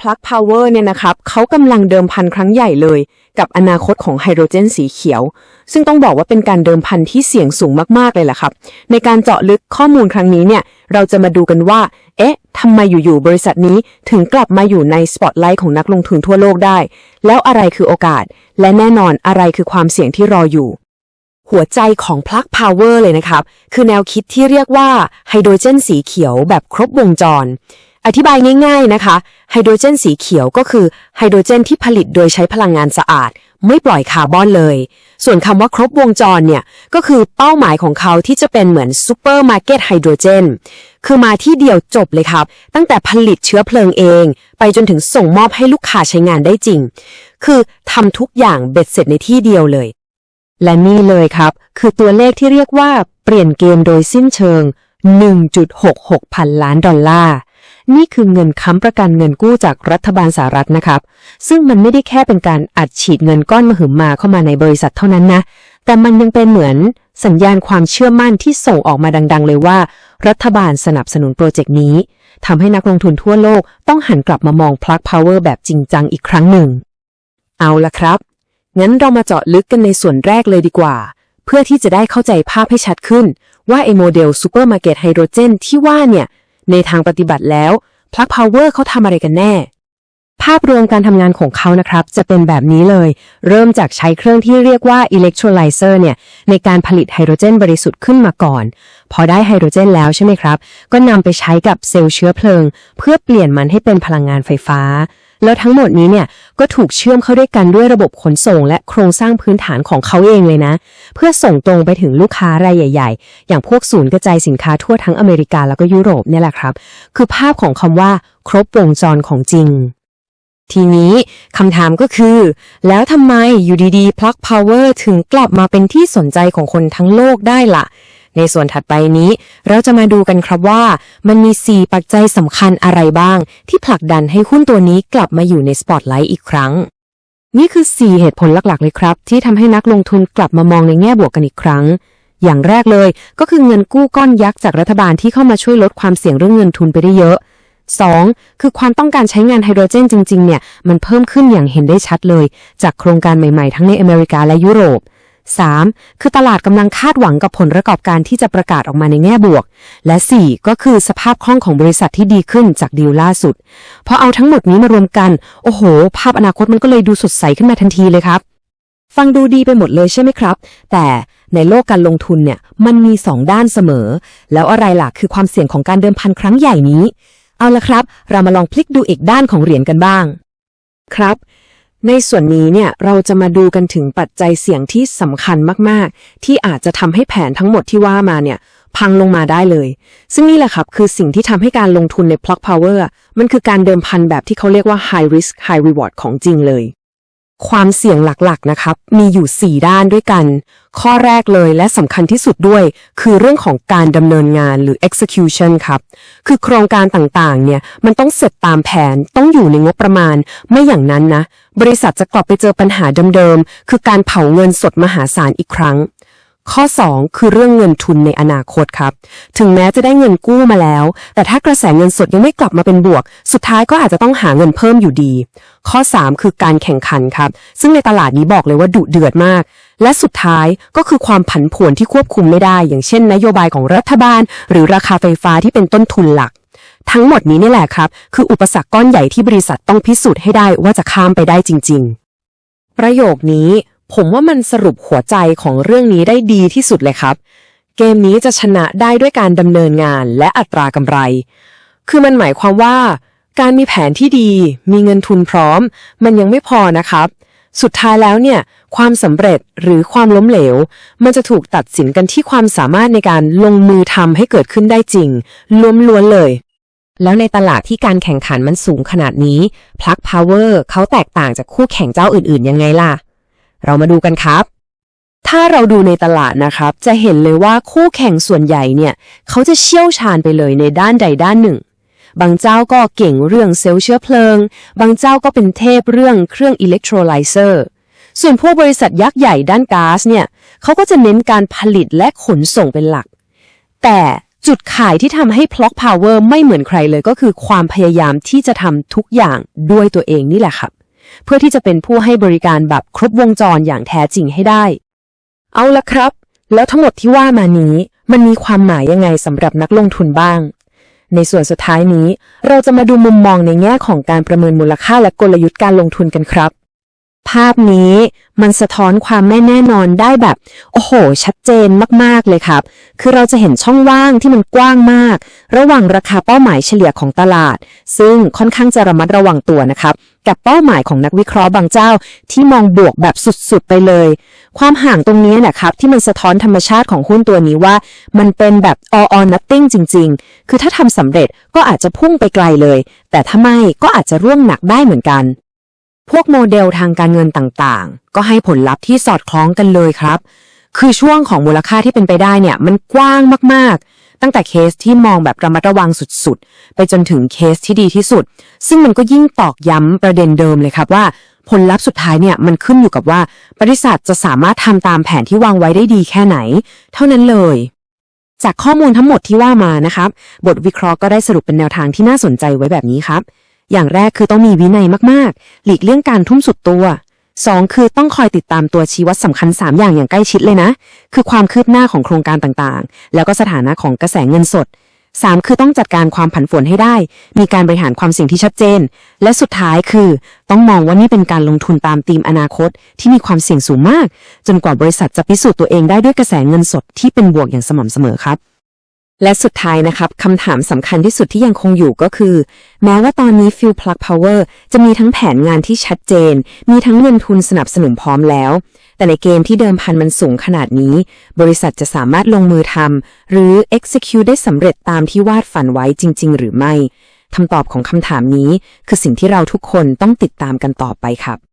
Plug Power เนี่ยนะครับเขากำลังเดิมพันครั้งใหญ่เลย กับอนาคตของไฮโดรเจนสีเขียว ซึ่งต้องบอกว่าเป็นการเดิมพันที่เสี่ยงสูงมากๆเลยแหละครับ ในการเจาะลึกข้อมูลครั้งนี้เนี่ยเราจะมาดูกันว่า เอ๊ะทำไมอยู่ๆบริษัทนี้ถึงกลับมาอยู่ในสปอตไลท์ของนักลงทุนทั่วโลกได้ แล้วอะไรคือโอกาส และแน่นอนอะไรคือความเสี่ยงที่รออยู่หัวใจของ Plug Power เลยนะครับ คือแนวคิดที่เรียกว่าไฮโดรเจนสีเขียวแบบครบวงจร อธิบายง่ายๆนะคะ ไฮโดรเจนสีเขียวก็คือไฮโดรเจนที่ผลิตโดยใช้พลังงานสะอาด ไม่ปล่อยคาร์บอนเลย ส่วนคำว่าครบวงจรเนี่ยก็คือเป้าหมายของเขาที่จะเป็นเหมือนซูเปอร์มาร์เก็ตไฮโดรเจน คือมาที่เดียวจบเลยครับ ตั้งแต่ผลิตเชื้อเพลิงเอง ไปจนถึงส่งมอบให้ลูกค้าใช้งานได้จริง คือทำทุกอย่างเบ็ดเสร็จในที่เดียวเลย และนี่เลยครับ คือตัวเลขที่เรียกว่าเปลี่ยนเกมโดยสิ้นเชิง 1.66 พันล้านดอลลาร์ นี่คือเงินค้ำประกันเงินกู้จากรัฐบาลสหรัฐนะครับ ซึ่งมันไม่ได้แค่เป็นการอัดฉีดเงินก้อนมหึมาเข้ามาในบริษัทเท่านั้นนะ แต่มันยังเป็นเหมือนสัญญาณความเชื่อมั่นที่ส่งออกมาดัง ๆ เลยว่า รัฐบาลสนับสนุนโปรเจกต์นี้ทำให้นักลงทุนทั่วโลกต้องหันกลับมามอง Plug Power แบบจริงจังอีกครั้งหนึ่ง เอาละครับ งั้นเรามาเจาะลึกกันในส่วนแรกเลยดีกว่า เพื่อที่จะได้เข้าใจภาพให้ชัดขึ้น ว่าไอโมเดลซูเปอร์มาร์เก็ตไฮโดรเจนที่ว่าเนี่ย ในทางปฏิบัติแล้ว Plug Power เขาทำอะไรกันแน่ ภาพรวมการทำงานของเขานะครับ จะเป็นแบบนี้เลย เริ่มจากใช้เครื่องที่เรียกว่า electrolyzer เนี่ย ในการผลิตไฮโดรเจนบริสุทธิ์ขึ้นมาก่อน พอได้ไฮโดรเจนแล้วใช่ไหมครับ ก็นำไปใช้กับเซลล์เชื้อเพลิง เพื่อเปลี่ยนมันให้เป็นพลังงานไฟฟ้า แล้วทั้งหมดนี้เนี่ยก็ถูกเชื่อมเข้าด้วยกันด้วยระบบขนส่ง และโครงสร้างพื้นฐานของเขาเองเลยนะ เพื่อส่งตรงไปถึงลูกค้ารายใหญ่ ๆ อย่างพวกศูนย์กระจายสินค้าทั่วทั้งอเมริกาแล้วก็ยุโรปเนี่ยแหละครับ คือภาพของคำว่า ครบวงจรของจริง ทีนี้คำถามก็คือ แล้วทำไมอยู่ดีๆ Plug Power ถึงกลับมาเป็นที่สนใจของคนทั้งโลกได้ล่ะ ในส่วนถัดไปนี้ เราจะมาดูกันครับว่า มันมี 4 ปัจจัยสำคัญอะไรบ้าง ที่ผลักดันให้หุ้นตัวนี้กลับมาอยู่ในสปอตไลท์อีกครั้ง นี่คือ 4 เหตุผลหลักๆ เลยครับ ที่ทำให้นักลงทุนกลับมามองในแง่บวกกันอีกครั้งอย่างแรกเลยก็คือเงินกู้ก้อนยักษ์จากรัฐบาลที่เข้ามาช่วยลดความเสี่ยงเรื่องเงินทุนไปได้เยอะ 2. คือความต้องการใช้งานไฮโดรเจนจริงๆ เนี่ย มันเพิ่มขึ้นอย่างเห็นได้ชัดเลย จากโครงการใหม่ๆ ทั้งในอเมริกาและยุโรป 3. คือตลาดกำลังคาดหวังกับผลประกอบการที่จะประกาศออกมาในแง่บวก และ 4. ก็คือสภาพคล่องของบริษัทที่ดีขึ้นจากดีลล่าสุด พอเอาทั้งหมดนี้มารวมกัน โอ้โห ภาพอนาคตมันก็เลยดูสดใสขึ้นมาทันทีเลยครับ ฟังดูดีไปหมดเลยใช่ไหมครับ แต่ในโลกการลงทุนเนี่ย มันมี 2 ด้านเสมอ แล้วอะไรล่ะคือความเสี่ยงของการเดิมพันครั้งใหญ่นี้ เอาละครับ เรามาลองพลิกดูอีกด้านของเหรียญกันบ้าง ครับ ในส่วนนี้เนี่ยเราจะมาดูกันถึงปัจจัยเสี่ยงที่สำคัญมากๆ ที่อาจจะทำให้แผนทั้งหมดที่ว่ามาเนี่ย พังลงมาได้เลย ซึ่งนี่แหละครับ คือสิ่งที่ทำให้การลงทุนใน Plug Power อะมันคือการเดิมพันแบบที่เขาเรียกว่า high risk high reward ของจริงเลย ความเสี่ยงหลักๆนะครับ มีอยู่ 4 ด้านด้วยกัน ข้อแรกเลยและสำคัญที่สุดด้วย คือเรื่องของการดำเนินงานหรือ execution ครับ คือโครงการต่างๆ เนี่ย มันต้องเสร็จตามแผน ต้องอยู่ในงบประมาณ ไม่อย่างนั้นนะ บริษัทจะกลับไปเจอปัญหาเดิมๆ คือการเผาเงินสดมหาศาลอีกครั้ง ข้อ 2 คือเรื่องเงินทุนในอนาคตครับ ถึงแม้จะได้เงินกู้มาแล้ว แต่ถ้ากระแสเงินสดยังไม่กลับมาเป็นบวก สุดท้ายก็อาจจะต้องหาเงินเพิ่มอยู่ดี ข้อ 3 คือการแข่งขันครับ ซึ่งในตลาดนี้บอกเลยว่าดุเดือดมาก และสุดท้ายก็คือความผันผวนที่ควบคุมไม่ได้ อย่างเช่น นโยบายของรัฐบาล หรือราคาไฟฟ้าที่เป็นต้นทุนหลัก ทั้งหมดนี้นี่แหละครับ คืออุปสรรคก้อนใหญ่ที่บริษัทต้องพิสูจน์ให้ได้ว่าจะข้ามไปได้จริง ๆ ประโยคนี้ ผมว่ามันสรุปหัวใจของเรื่องนี้ได้ดีที่สุดเลยครับ เกมนี้จะชนะได้ด้วยการดำเนินงานและอัตรากำไร คือมันหมายความว่า การมีแผนที่ดี มีเงินทุนพร้อม มันยังไม่พอนะครับ สุดท้ายแล้วเนี่ย ความสำเร็จหรือความล้มเหลว มันจะถูกตัดสินกันที่ความสามารถในการลงมือทำให้เกิดขึ้นได้จริงล้วนๆเลยแล้วในตลาดที่การแข่งขันมันสูงขนาดนี้ Plug Power เขาแตกต่างจากคู่แข่งเจ้าอื่นๆ ยังไงล่ะ เรามาดูกันครับ ถ้าเราดูในตลาดนะครับ จะเห็นเลยว่าคู่แข่งส่วนใหญ่เนี่ย เขาจะเชี่ยวชาญไปเลยในด้านใดด้านหนึ่ง บางเจ้าก็เก่งเรื่องเซลล์เชื้อเพลิง บางเจ้าก็เป็นเทพเรื่องเครื่องอิเล็กโทรไลเซอร์ ส่วนพวกบริษัทยักษ์ใหญ่ด้านก๊าซเนี่ย เขาก็จะเน้นการผลิตและขนส่งเป็นหลัก แต่จุดขายที่ทำให้ Plock Power ไม่เหมือนใครเลยก็คือความพยายามที่จะทำทุกอย่างด้วยตัวเองนี่แหละครับ เพื่อที่จะเป็นผู้ให้บริการแบบครบวงจรอย่างแท้จริงให้ได้ เอาละครับ แล้วทั้งหมดที่ว่ามานี้มันมีความหมายยังไงสำหรับนักลงทุนบ้าง ในส่วนสุดท้ายนี้ เราจะมาดูมุมมองในแง่ของการประเมินมูลค่าและกลยุทธ์การลงทุนกันครับ ภาพนี้มันสะท้อนความไม่แน่นอนได้แบบ โอ้โห ชัดเจนมากๆเลยครับ คือเราจะเห็นช่องว่างที่มันกว้างมาก ระหว่างราคาเป้าหมายเฉลี่ยของตลาด ซึ่งค่อนข้างจะระมัดระวังตัวนะครับ กับเป้าหมายของนักวิเคราะห์บางเจ้า ที่มองบวกแบบสุดๆไปเลย ความห่างตรงนี้นะครับที่มันสะท้อนธรรมชาติของหุ้นตัวนี้ว่า มันเป็นแบบ all or nothing จริง ๆ คือถ้าทำสำเร็จก็อาจจะพุ่งไปไกลเลย แต่ถ้าไม่ก็อาจจะร่วงหนักได้เหมือนกัน พวกโมเดลทางการเงินต่างๆ ก็ให้ผลลัพธ์ที่สอดคล้องกันเลยครับ คือช่วงของมูลค่าที่เป็นไปได้เนี่ยมันกว้างมากๆ ตั้งแต่เคสที่มองแบบระมัดระวังสุดๆ ไปจนถึงเคสที่ดีที่สุด ซึ่งมันก็ยิ่งตอกย้ำประเด็นเดิมเลยครับว่า ผลลัพธ์สุดท้ายเนี่ยมันขึ้นอยู่กับว่าบริษัทจะสามารถทำตามแผนที่วางไว้ได้ดีแค่ไหน เท่านั้นเลย จากข้อมูลทั้งหมดที่ว่ามานะครับ บทวิเคราะห์ก็ได้สรุปเป็นแนวทางที่น่าสนใจไว้แบบนี้ครับ อย่างแรกคือต้องมีวินัยมากๆ หลีกเลี่ยงการทุ่มสุดตัว 2 คือต้องคอยติดตามตัวชี้วัดสำคัญ 3 อย่างอย่างใกล้ชิดเลยนะ คือความคืบหน้าของโครงการต่างๆ แล้วก็สถานะของกระแสเงินสด 3 คือต้องจัดการความผันผวนให้ได้ มีการบริหารความเสี่ยงที่ชัดเจน และสุดท้ายคือ ต้องมองว่านี่เป็นการลงทุนตามธีมอนาคต ที่มีความเสี่ยงสูงมาก จนกว่าบริษัทจะพิสูจน์ตัวเองได้ด้วยกระแสเงินสดที่เป็นบวกอย่างสม่ำเสมอครับ และสุดท้ายนะครับคำถามสำคัญที่สุดที่ยังคงอยู่ก็คือ แม้ว่าตอนนี้ Fuel Plug Power จะมีทั้งแผนงานที่ชัดเจน มีทั้งเงินทุนสนับสนุนพร้อมแล้ว แต่ในเกมที่เดิมพันมันสูงขนาดนี้ บริษัทจะสามารถลงมือทำหรือ execute ได้สำเร็จตามที่วาดฝันไว้จริง ๆ หรือไม่คำตอบของคำถามนี้ คือสิ่งที่เราทุกคนต้องติดตามกันต่อไปครับ